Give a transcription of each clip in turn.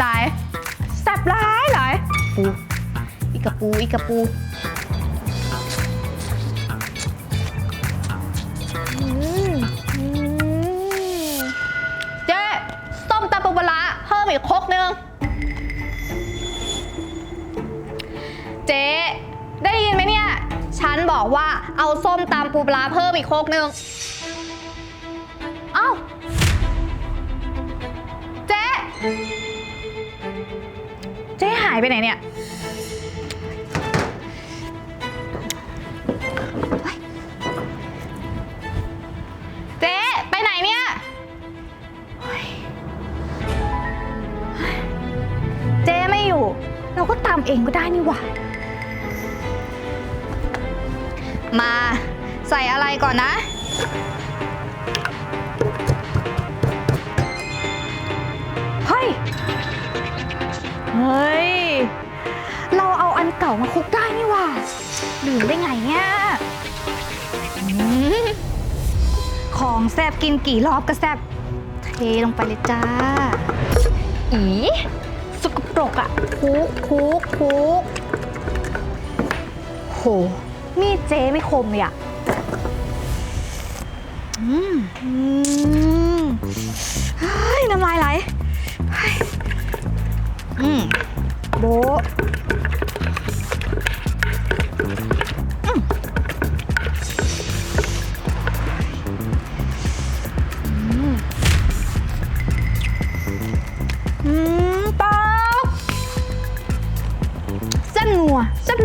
หลายแซ่บหลายหลายปูอีกระปูอีกระปูอืมอืมเจ๊ส้มตำปูปลาร้าเพิ่มอีกครกนึง เจ๊ได้ยินไหมเนี่ย ฉันบอกว่าเอาส้มตำปูปลาเพิ่มอีกโคกหนึ่งเอ้า เจ๊ายไปไหนเนี่ย เจ๊ ไปไหนเนี่ย เจ๊ไม่อยู่ เราก็ตามเองก็ได้นี่หว่า มาใส่อะไรก่อนนะ อาอันเก่ามาคุกได้นี่หว่าลืมได้ไงเนี่ยอืมของแซบกินกี่รอบก็แซบเทลงไปเลยจ้า อีสกปรกอะคุกคุกคุกโห มีดเจ๊ไม่คมเลยอะอืมอืมเฮ้ยน้ำลายไหลเฮ้ยอืมโบะ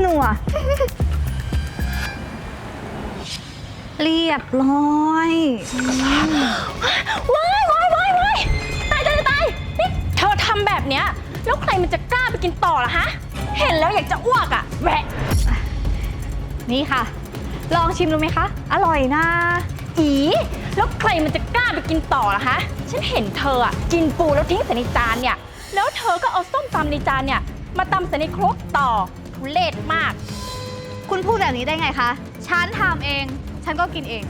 นัวแซ่บนัว เรียบร้อยว้ายว้ายว้ายว้ายตายตายตายนี่เธอทำแบบเนี้ย แล้วใครมันจะกล้าไปกินต่อล่ะฮะ เห็นแล้วอยากจะอ้วกอะแหวะนี่ค่ะ ลองชิมดูไหมคะ อร่อยนะอีแล้วใครมันจะกล้าไปกินต่อล่ะฮะฉันเห็นเธออะกินปูแล้วทิ้งใส่ในจานเนี่ย แล้วเธอก็เอาส้มตำในจานเนี่ย มาตำใส่ในครกต่อ ทุเลศมาก คุณพูดแบบนี้ได้ไงคะ ฉันทำเอง ฉันก็กินเอง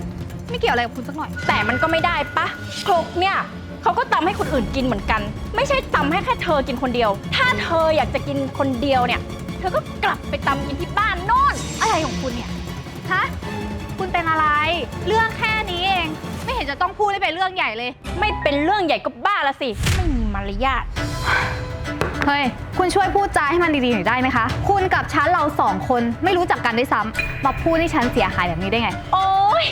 ไม่เกี่ยวอะไรกับคุณสักหน่อย แต่มันก็ไม่ได้ปะครกเนี่ยเขาก็ตำให้คนอื่นกินเหมือนกัน ไม่ใช่ตำให้แค่เธอกินคนเดียว ถ้าเธออยากจะกินคนเดียวเนี่ย เธอก็กลับไปตำกินที่บ้านโน่น อะไรของคุณเนี่ย ฮะ คุณเป็นอะไร เรื่องแค่นี้เอง ไม่เห็นจะต้องพูดให้เป็นเรื่องใหญ่เลย ไม่เป็นเรื่องใหญ่ก็บ้าละสิ ไม่มีมารยาท เฮ้ย คุณช่วยพูดจาให้มันดีๆหน่อยได้ไหมคะ คุณกับฉันเราสองคนไม่รู้จักกันด้วยซ้ำมาพูดให้ฉันเสียหายแบบนี้ได้ไง โอ๊ย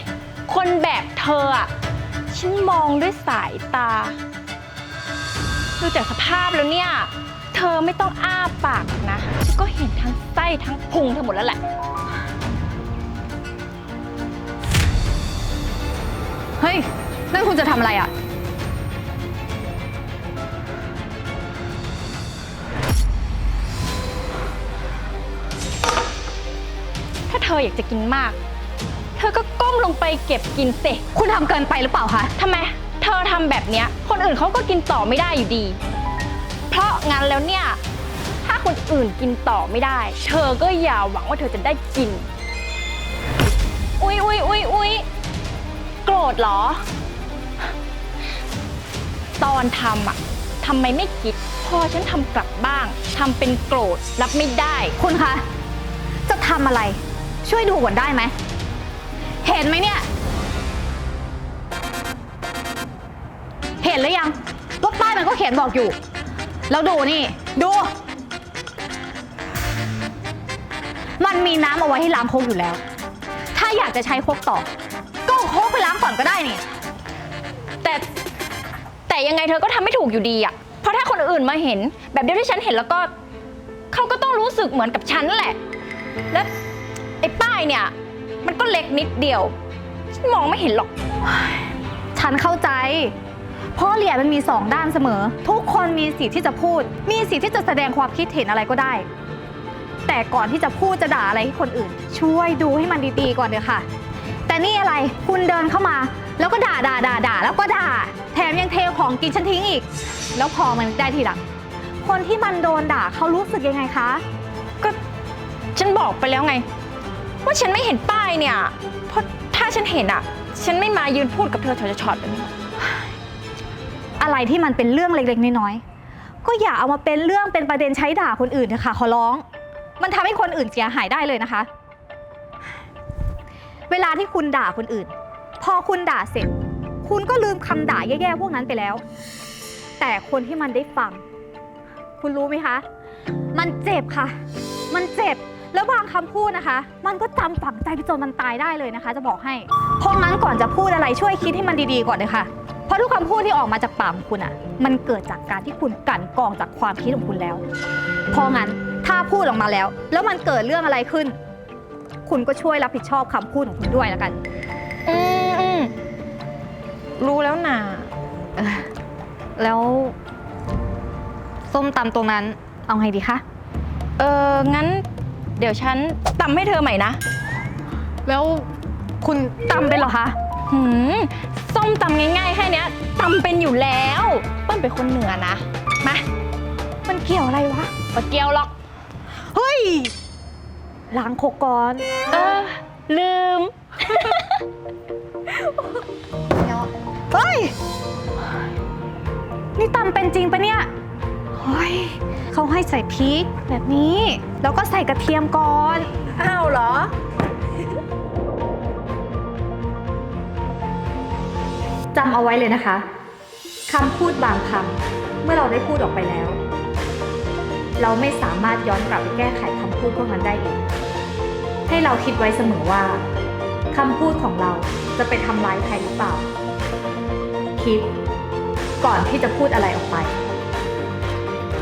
คนแบบเธออะฉันมองด้วยสายตา ดูจากสภาพแล้วเนี่ย เธอไม่ต้องอ้าปากหรอกนะฉันก็เห็นทั้งไส้ทั้งพุงเธอหมดแล้วแหละ เฮ้ย นั่นคุณจะทำอะไรอะ ออยากจะกินมาก เธอก็ก้มลงไปเก็บกินสิคุณทำเกินไปหรือเปล่าคะ ทำไม เธอทำแบบเนี้ย คนอื่นเขาก็กินต่อไม่ได้อยู่ดี เพราะงั้นแล้วเนี่ย ถ้าคนอื่นกินต่อไม่ได้ เธอก็อย่าหวังว่าเธอจะได้กิน อุ๊ยอุ๊ยอุ๊ยอุ๊ยโกรธเหรอ ตอนทำอะทำไมไม่คิด พอฉันทำกลับบ้างทำเป็นโกรธรับไม่ได้ คุณคะ จะทำอะไร ช่วยดูก่อนได้ไหม เห็นไหมเนี่ย เห็นหรือยังว่าป้ายมันก็เขียนบอกอยู่ แล้วดูนี่ ดู มันมีน้ำเอาไว้ให้ล้างโคกอยู่แล้ว ถ้าอยากจะใช้โคกต่อ ก็เอาโคกไปล้างก่อนก็ได้นี่ แต่แต่ยังไงเธอก็ทำไม่ถูกอยู่ดีอะเพราะถ้าคนอื่นมาเห็น แบบเดียวที่ฉันเห็นแล้วก็ เขาก็ต้องรู้สึกเหมือนกับฉันแหละ และ ไอ้ป้ายเนี่ย มันก็เล็กนิดเดียว ฉันมองไม่เห็นหรอก ฉันเข้าใจ เพราะเหรียญมันมีสองด้านเสมอ ทุกคนมีสิทธิ์ที่จะพูด มีสิทธิ์ที่จะแสดงความคิดเห็นอะไรก็ได้ แต่ก่อนที่จะพูดจะด่าอะไรให้คนอื่น ช่วยดูให้มันดีๆก่อนเถอะค่ะ แต่นี่อะไรคุณเดินเข้ามา แล้วก็ด่าด่าด่าด่าแล้วก็ด่า แถมยังเทของกินฉันทิ้งอีก แล้วพอมันได้ทีหลัง คนที่มันโดนด่าเขารู้สึกยังไงคะ ก็ฉันบอกไปแล้วไง ว่าฉันไม่เห็นป้ายเนี่ย เพราะถ้าฉันเห็นอะ ฉันไม่มายืนพูดกับเธอช็อตๆแบบนี้ อะไรที่มันเป็นเรื่องเล็กๆน้อยๆก็อย่าเอามาเป็นเรื่องเป็นประเด็นใช้ด่าคนอื่นนะคะขอร้อง มันทำให้คนอื่นเสียหายได้เลยนะคะ เวลาที่คุณด่าคนอื่น พอคุณด่าเสร็จ คุณก็ลืมคำด่าแย่ๆพวกนั้นไปแล้ว แต่คนที่มันได้ฟัง คุณรู้ไหมคะ มันเจ็บค่ะ มันเจ็บ แล้วบางคำพูดนะคะ มันก็จำฝังใจไปจนมันตายได้เลยนะคะ จะบอกให้ เพราะงั้นก่อนจะพูดอะไรช่วยคิดให้มันดีๆก่อนเลยค่ะ เพราะทุกคำพูดที่ออกมาจากปากของคุณอะมันเกิดจากการที่คุณกลั่นกรองจากความคิดของคุณแล้ว เพราะงั้นถ้าพูดออกมาแล้ว แล้วมันเกิดเรื่องอะไรขึ้น คุณก็ช่วยรับผิดชอบคำพูดของคุณด้วยแล้วกัน อืมอืมรู้แล้วนะเออแล้วส้มตำตรงนั้นเอาไงดีคะ เอองั้น เดี๋ยวฉันตำให้เธอใหม่นะแล้วคุณตำเป็นเหรอคะ หืมส้มตำง่ายๆแค่เนี้ยตำเป็นอยู่แล้วเปิ้ลเป็นคนเหนือนะ มา มันเกี่ยวอะไรวะปะเกียวหรอก เฮ้ยล้างโคกก่อน เออ ลืม เฮ้ย นี่ตำเป็นจริงปะเนี่ยเฮ้ยเขาให้ใส่พริกแบบนี้ แล้วก็ใส่กระเทียมก่อน อ้าวเหรอ จำเอาไว้เลยนะคะคำพูดบางคำเมื่อเราได้พูดออกไปแล้ว เราไม่สามารถย้อนกลับไปแก้ไขคำพูดพวกนั้นได้อีก ให้เราคิดไว้เสมอว่าคำพูดของเราจะไปทำร้ายใครหรือเปล่า คิดก่อนที่จะพูดอะไรออกไป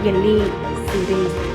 เยลลี่ซีรีส์